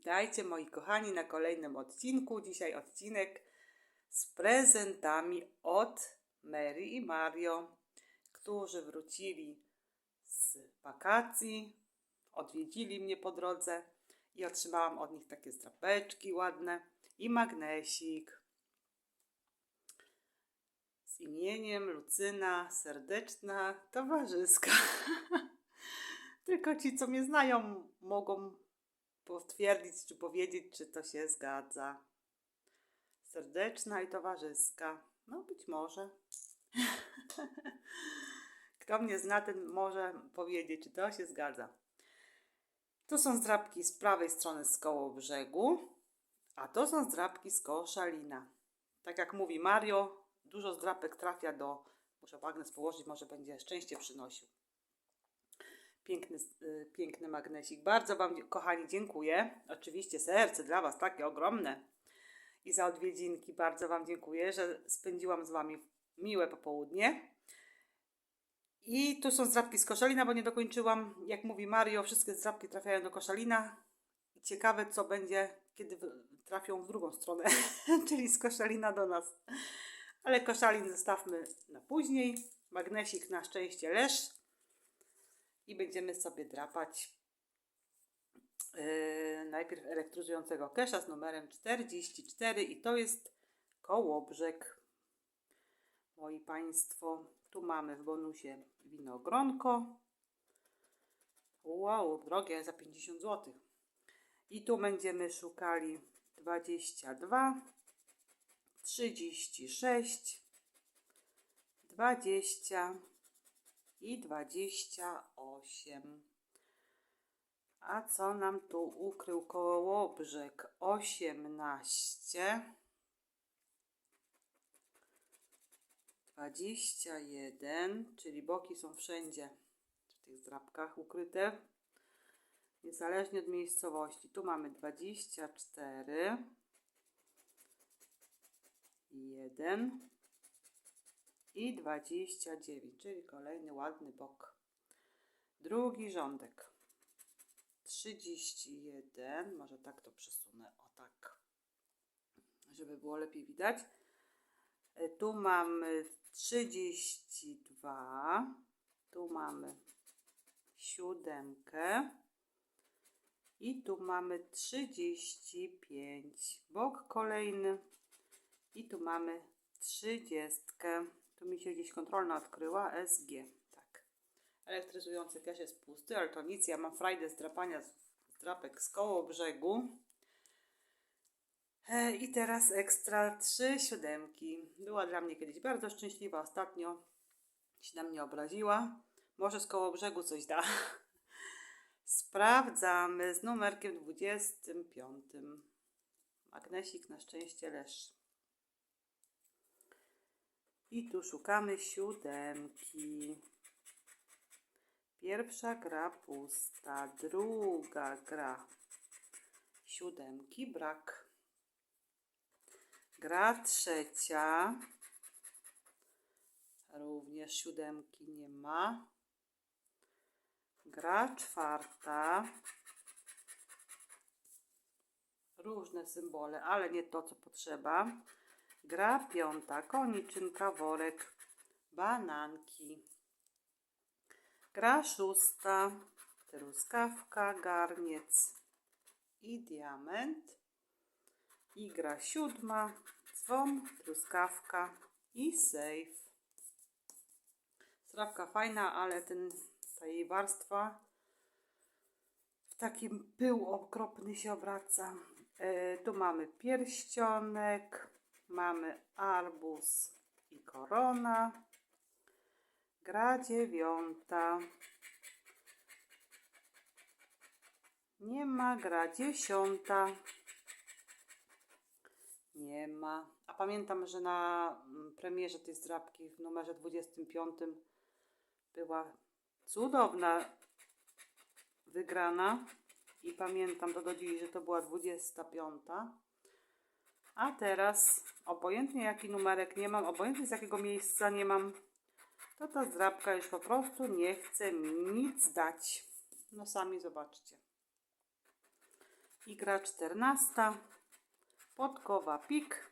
Witajcie moi kochani na kolejnym odcinku. Dzisiaj odcinek z prezentami od Mary i Mario, którzy wrócili z wakacji, odwiedzili mnie po drodze i otrzymałam od nich takie zdrapeczki ładne i magnesik z imieniem Lucyna, serdeczna towarzyska. Tylko ci, co mnie znają, mogą potwierdzić czy powiedzieć, czy to się zgadza. Serdeczna i towarzyska. No, być może. Kto mnie zna, ten może powiedzieć, czy to się zgadza. Tu są zdrabki z prawej strony z koło brzegu, a to są zdrabki z koło szalina. Tak jak mówi Mario, dużo zdrapek trafia do. Muszę magnes położyć, może będzie szczęście przynosił. Piękny, y, piękny magnesik. Bardzo Wam, kochani, dziękuję. Oczywiście serce dla Was takie ogromne. I za odwiedzinki bardzo Wam dziękuję, że spędziłam z Wami miłe popołudnie. I tu są zdrabki z koszalina, bo nie dokończyłam. Jak mówi Mario, wszystkie zdrabki trafiają do koszalina. I ciekawe, co będzie, kiedy trafią w drugą stronę, czyli z koszalina do nas. Ale koszalin zostawmy na później. Magnesik na szczęście leż i będziemy sobie drapać yy, najpierw elektryzującego kesza z numerem 44 i to jest kołobrzeg. Moi Państwo, tu mamy w bonusie winogronko. Wow, drogie, za 50 zł. I tu będziemy szukali 22, 36, 20, i 28. A co nam tu ukrył kołobrzeg? 18. 21, czyli boki są wszędzie w tych zdrabkach ukryte, niezależnie od miejscowości. Tu mamy 24, 1, i 29, czyli kolejny ładny bok. Drugi rządek. 31, może tak to przesunę, o tak, żeby było lepiej widać. E, Tu mamy 32, tu mamy siódemkę i tu mamy 35, bok kolejny i tu mamy 30. Tu mi się gdzieś kontrolna odkryła. SG. Tak. Elektryzujący też jest pusty, ale to nic. Ja mam frajdę z drapania z drapek z koło brzegu. E, I teraz ekstra trzy siódemki. Była dla mnie kiedyś bardzo szczęśliwa. Ostatnio się na mnie obraziła. Może z koło brzegu coś da. Sprawdzamy z numerkiem 25. Magnesik na szczęście leż. I tu szukamy siódemki. Pierwsza gra pusta, druga gra siódemki brak. Gra trzecia. Również siódemki nie ma. Gra czwarta. Różne symbole, ale nie to, co potrzeba. Gra piąta, koniczynka, worek, bananki. Gra szósta, truskawka, garniec i diament. I gra siódma, dzwon, truskawka i sejf. Strawka fajna, ale ten, ta jej warstwa w takim pył okropny się obraca. E, tu mamy pierścionek, mamy arbuz i korona. Gra dziewiąta. Nie ma gra dziesiąta. Nie ma. A pamiętam, że na mm, premierze tej zdrabki w numerze 25 była cudowna wygrana. I pamiętam do dziś, że to była 25. A teraz, obojętnie jaki numerek nie mam, obojętnie z jakiego miejsca nie mam, to ta zdrabka już po prostu nie chce mi nic dać. No sami zobaczcie. I gra czternasta. Podkowa pik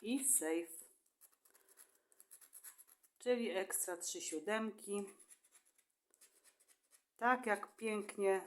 i safe. Czyli ekstra trzy siódemki. Tak jak pięknie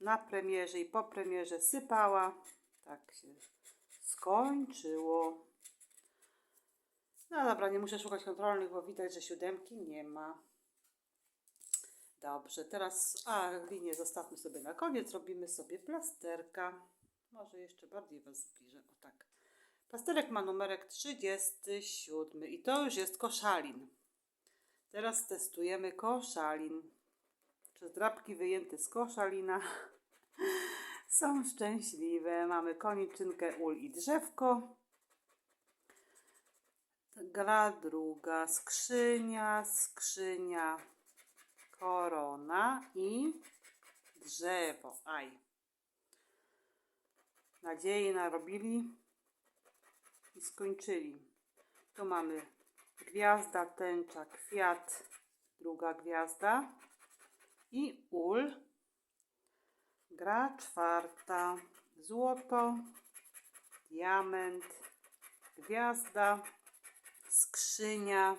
na premierze i po premierze sypała, tak się skończyło. No dobra, nie muszę szukać kontrolnych, bo widać, że siódemki nie ma. Dobrze, teraz, a linię zostawmy sobie na koniec, robimy sobie plasterka. Może jeszcze bardziej Was zbliżę, o tak. Plasterek ma numerek 37 i to już jest koszalin. Teraz testujemy koszalin. Czy drapki wyjęte z koszalina są szczęśliwe. Mamy koniczynkę, ul i drzewko. Gra druga, skrzynia, skrzynia, korona i drzewo. Aj. Nadziei narobili i skończyli. Tu mamy gwiazda, tęcza, kwiat, druga gwiazda i ul. Gra czwarta, złoto, diament, gwiazda, skrzynia,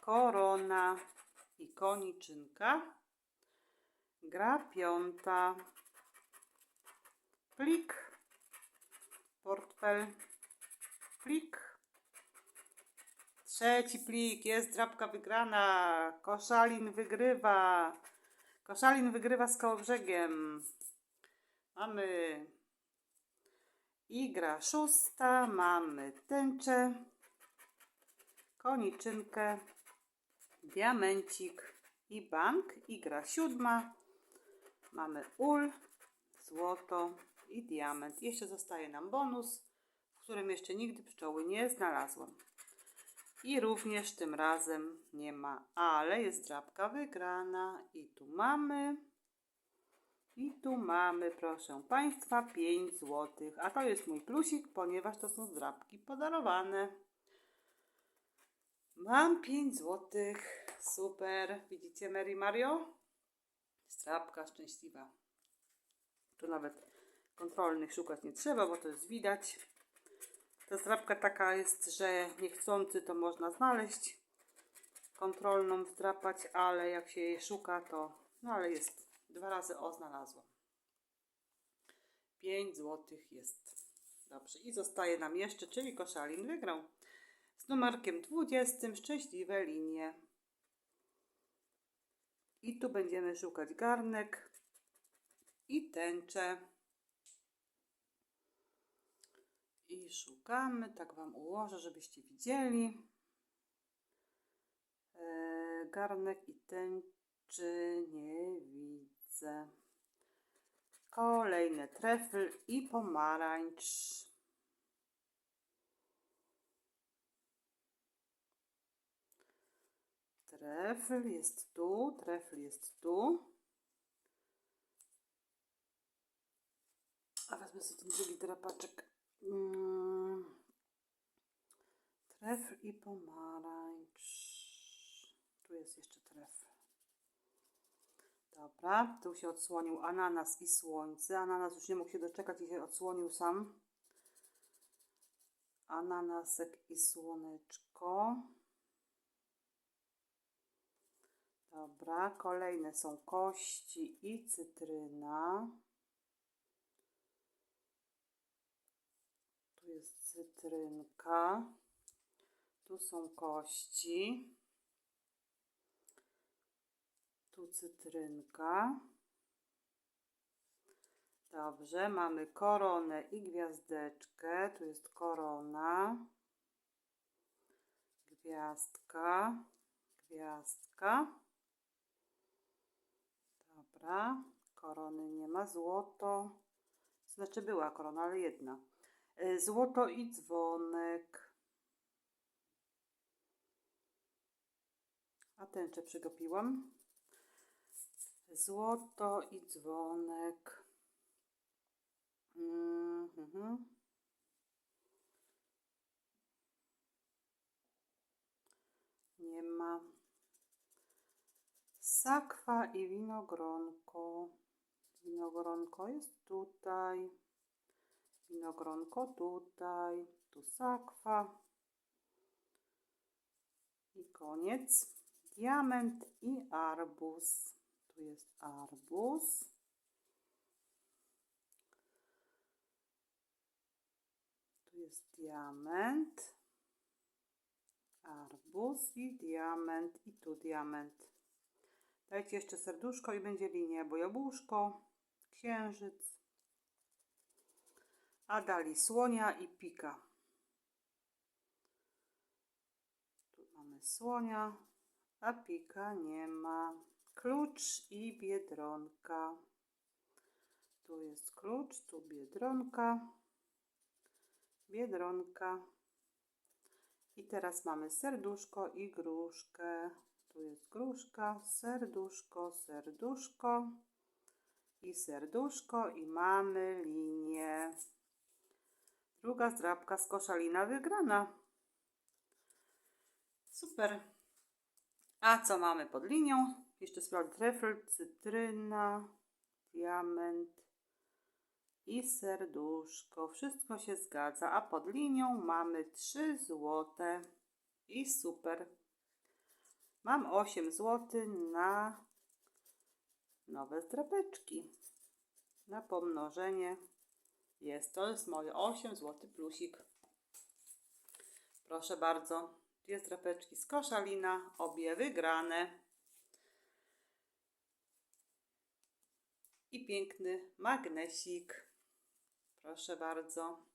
korona i koniczynka. Gra piąta, plik, portfel, plik. Trzeci plik, jest drapka wygrana. Koszalin wygrywa. Koszalin wygrywa z Kołobrzegiem. Mamy i gra szósta, mamy tęczę, koniczynkę, diamencik i bank. I gra siódma, mamy ul, złoto i diament. Jeszcze zostaje nam bonus, w którym jeszcze nigdy pszczoły nie znalazłam. I również tym razem nie ma, ale jest drapka wygrana. I tu mamy. I tu mamy, proszę Państwa, 5 zł. A to jest mój plusik, ponieważ to są zdrapki podarowane. Mam 5 zł. Super. Widzicie Mary Mario? Zdrapka szczęśliwa. Tu nawet kontrolnych szukać nie trzeba, bo to jest widać. Ta zdrapka taka jest, że niechcący to można znaleźć. Kontrolną zdrapać, ale jak się jej szuka, to no ale jest. Dwa razy o znalazłam. 5 złotych jest. Dobrze. I zostaje nam jeszcze, czyli koszalin wygrał. Z numerkiem 20 szczęśliwe linie. I tu będziemy szukać garnek i tęczę. I szukamy, tak Wam ułożę, żebyście widzieli. E, garnek i tęczy nie widzę. Kolejny trefl i pomarańcz. Trefl jest tu, trefl jest tu. A wezmę sobie ten drugi drapaczek. Mm. Trefl i pomarańcz. Tu jest jeszcze trefl. Dobra, tu się odsłonił ananas i słońce. Ananas już nie mógł się doczekać i się odsłonił sam. Ananasek i słoneczko. Dobra, kolejne są kości i cytryna. Jest cytrynka. Tu są kości. Tu cytrynka. Dobrze, mamy koronę i gwiazdeczkę. Tu jest korona. Gwiazdka. Gwiazdka. Dobra, korony nie ma. Złoto. Znaczy była korona, ale jedna. Y, Złoto i dzwonek. A tęczę przegapiłam. Złoto i dzwonek. Mhm. Nie ma. Sakwa i winogronko. Winogronko jest tutaj. Winogronko tutaj, tu sakwa. I koniec. Diament i arbuz. Tu jest arbuz. Tu jest diament. Arbuz i diament. I tu diament. Dajcie jeszcze serduszko i będzie linia, bo jabłuszko, księżyc, a dali słonia i pika. Tu mamy słonia, a pika nie ma. Klucz i biedronka. Tu jest klucz, tu biedronka, biedronka. I teraz mamy serduszko i gruszkę. Tu jest gruszka, serduszko, serduszko i serduszko i mamy linię. Druga zdrabka z koszalina wygrana. Super. A co mamy pod linią? Jeszcze sprawdzę trefl, cytryna, diament i serduszko. Wszystko się zgadza. A pod linią mamy 3 złote. I super. Mam 8 zł na nowe zdrapeczki. Na pomnożenie. Jest, to jest moje 8 zł plusik. Proszę bardzo. Dwie zdrapeczki z koszalina, obie wygrane. I piękny magnesik. Proszę bardzo.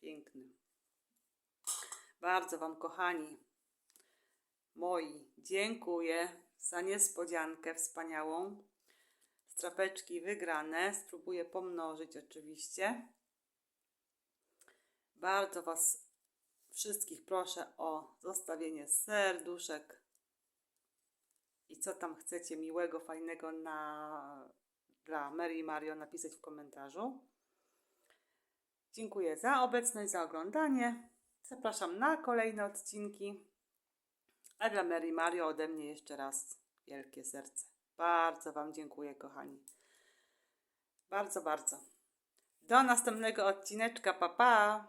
Piękny. Bardzo Wam, kochani moi, dziękuję za niespodziankę wspaniałą. Strapeczki wygrane. Spróbuję pomnożyć oczywiście. Bardzo Was wszystkich proszę o zostawienie serduszek i co tam chcecie miłego, fajnego na, dla Mary i Mario napisać w komentarzu. Dziękuję za obecność, za oglądanie. Zapraszam na kolejne odcinki. A dla Mary Mario ode mnie jeszcze raz wielkie serce. Bardzo Wam dziękuję, kochani. Bardzo, bardzo. Do następnego odcineczka. Pa, pa!